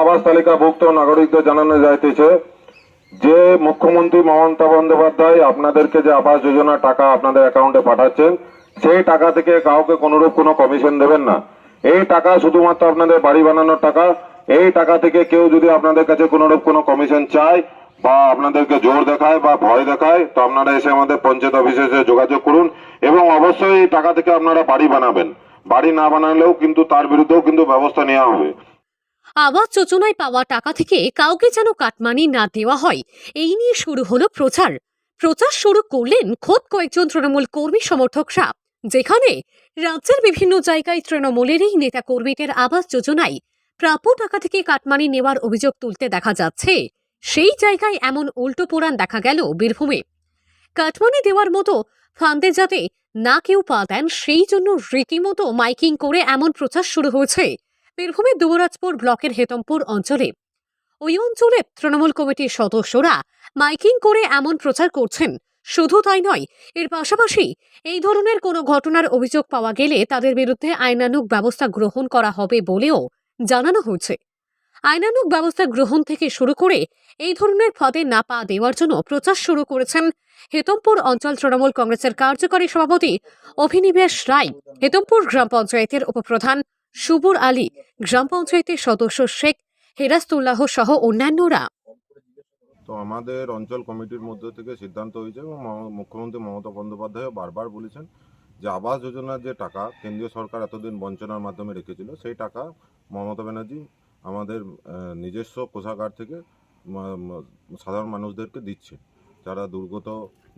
আবাস তালিকাভুক্ত নাগরিকদের জানানো যাইতেছে যে মুখ্যমন্ত্রী মমতা বন্দ্যোপাধ্যায় আপনাদেরকে যে আবাস যোজনা টাকা আপনাদের অ্যাকাউন্টে পাঠাচ্ছেন, সেই টাকা থেকে কাউকে কোনোরূপ কোনো কমিশন দেবেন না। এই টাকা শুধুমাত্র আপনাদের বাড়ি বানানোর টাকা, এই টাকা থেকে কেউ যদি আপনাদের কাছে কোনোরূপ কোনো কমিশন চায় বা আপনাদেরকে জোর দেখায় বা ভয় দেখায়, তো আপনারা এসে আমাদের পঞ্চায়েত অফিসে এসে যোগাযোগ করুন এবং অবশ্যই এই টাকা থেকে আপনারা বাড়ি বানাবেন। বাড়ি না বানালেও কিন্তু তার বিরুদ্ধেও কিন্তু ব্যবস্থা নেওয়া হবে। আবাস যোজনায় পাওয়া টাকা থেকে কাউকে যেন কাটমানি না দেওয়া হয়, এই নিয়ে শুরু হলো প্রচার। প্রচার শুরু করলেন খোদ কয়েকজন তৃণমূল কর্মী সমর্থকরা, যেখানে রাজ্যের বিভিন্ন জায়গায় তৃণমূলেরই নেতা কর্মীদের আবাস যোজনায় প্রাপ্য টাকা থেকে কাটমানি নেওয়ার অভিযোগ তুলতে দেখা যাচ্ছে। সেই জায়গায় এমন উল্টো পোড়ান দেখা গেল বীরভূমে। কাটমানি দেওয়ার মতো ফান্দে যাতে না কেউ পা দেন, সেই জন্য রীতিমতো মাইকিং করে এমন প্রচার শুরু হয়েছে। বীরভূমের দুবরাজপুর ব্লকের হেতমপুর অঞ্চলে। ওই অঞ্চলে তৃণমূল কমিটির সদস্যরা মাইকিং করে এমন প্রচার করছেন। শুধু তাই নয়, এর পাশাপাশি এই ধরনের কোনো ঘটনার অভিযোগ পাওয়া গেলে তাদের বিরুদ্ধে আইনানুগ ব্যবস্থা গ্রহণ করা হবে বলেও জানানো হয়েছে। আইনানুগ ব্যবস্থা গ্রহণ থেকে শুরু করে এই ধরনের ফাঁদে না পা দেওয়ার জন্য প্রচার শুরু করেছেন হেতমপুর অঞ্চল তৃণমূল কংগ্রেসের কার্যকরী সভাপতি অভিনিবেশ রায়। হেতমপুর গ্রাম পঞ্চায়েতের উপপ্রধান সুবুর আলী, গ্রাম পঞ্চায়েতের সদস্য শেখ হেরাস্তুল্লাহ সহ অন্যান্যরা। তো আমাদের অঞ্চল কমিটির মধ্য থেকে সিদ্ধান্ত হয়েছে এবং মুখ্যমন্ত্রী মমতা বন্দ্যোপাধ্যায় বারবার বলেছেন যে আবাস যোজনার যে টাকা কেন্দ্রীয় সরকার এতদিন বঞ্চনার মাধ্যমে রেখেছিল, সেই টাকা মমতা ব্যানার্জি আমাদের নিজস্ব কোষাগার থেকে সাধারণ মানুষদেরকে দিচ্ছে যারা দুর্গত,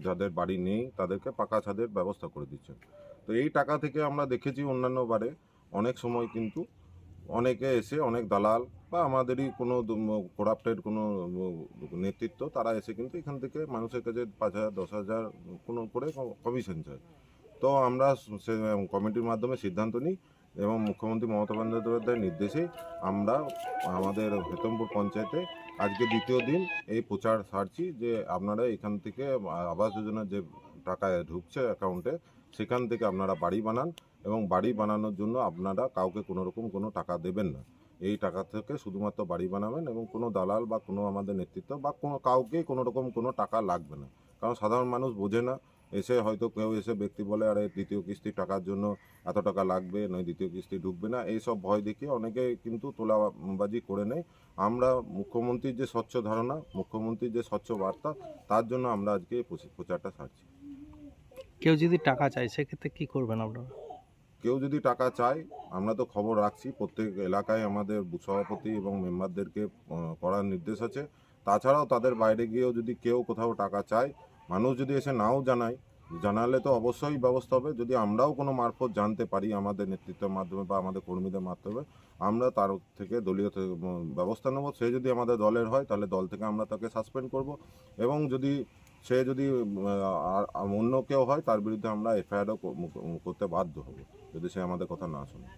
যাদের বাড়ি নেই, তাদেরকে পাকা ছাদের ব্যবস্থা করে দিচ্ছেন। তো এই টাকা থেকে আমরা দেখেছি অন্যান্য বারে অনেক সময় কিন্তু অনেকে এসে, অনেক দালাল বা আমাদেরই কোনো করাপ্টেড কোনো নেতৃত্ব, তারা এসে কিন্তু এখান থেকে মানুষের কাছে পাঁচ হাজার, দশ হাজার কোনো করে কমিশন চায়। তো আমরা সে, কমিটির মাধ্যমে সিদ্ধান্ত নিই এবং মুখ্যমন্ত্রী মমতা বন্দ্যোপাধ্যায়ের নির্দেশে আমরা আমাদের হেতমপুর পঞ্চায়েতে আজকে দ্বিতীয় দিন এই প্রচার সারছি যে আপনারা এখান থেকে আবাস যোজনার যে টাকা ঢুকছে অ্যাকাউন্টে, সেখান থেকে আপনারা বাড়ি বানান। এবং বাড়ি বানানোর জন্য আপনারা কাউকে কোনো রকম কোনো টাকা দেবেন না। এই টাকা থেকে শুধুমাত্র বাড়ি বানাবেন এবং কোনো দালাল বা কোনো আমাদের নেতৃত্ব বা কোনো কাউকে কোনো রকম কোনো টাকা লাগবে না। কারণ সাধারণ মানুষ বোঝে না, এসে হয়তো কেউ এসে ব্যক্তি বলে, আরে, দ্বিতীয় কিস্তি টাকার জন্য এত টাকা লাগবে, নয় দ্বিতীয় কিস্তি ঢুকবে না। এইসব ভয় দেখিয়ে অনেকে কিন্তু তোলাবাজি করে নেয়। আমরা মুখ্যমন্ত্রীর যে স্বচ্ছ ধারণা, মুখ্যমন্ত্রীর যে স্বচ্ছ বার্তা, তার জন্য আমরা আজকে এই প্রচি- প্রচারটা সারছি। কেউ যদি টাকা চায়, সেক্ষেত্রে কি করবেন আপনারা? কেউ যদি টাকা চায়, আমরা তো খবর রাখছি, প্রত্যেক এলাকায় আমাদের সভাপতি এবং মেম্বারদেরকে করার নির্দেশ আছে। তাছাড়াও তাদের বাইরে গিয়েও যদি কেউ কোথাও টাকা চায়, মানুষ যদি এসে নাও জানায়, জানালে তো অবশ্যই ব্যবস্থা হবে। যদি আমরাও কোনো মারফত জানতে পারি আমাদের নেতৃত্বের মাধ্যমে বা আমাদের কর্মীদের মাধ্যমে, আমরা তার থেকে দলীয় ব্যবস্থা নেব। সে যদি আমাদের দলের হয়, তাহলে দল থেকে আমরা তাকে সাসপেন্ড করব। এবং যদি সে যদি অন্য কেউ হয়, তার বিরুদ্ধে আমরা এফআইআরও করতে বাধ্য হব, যদি সে আমাদের কথা না শোনে।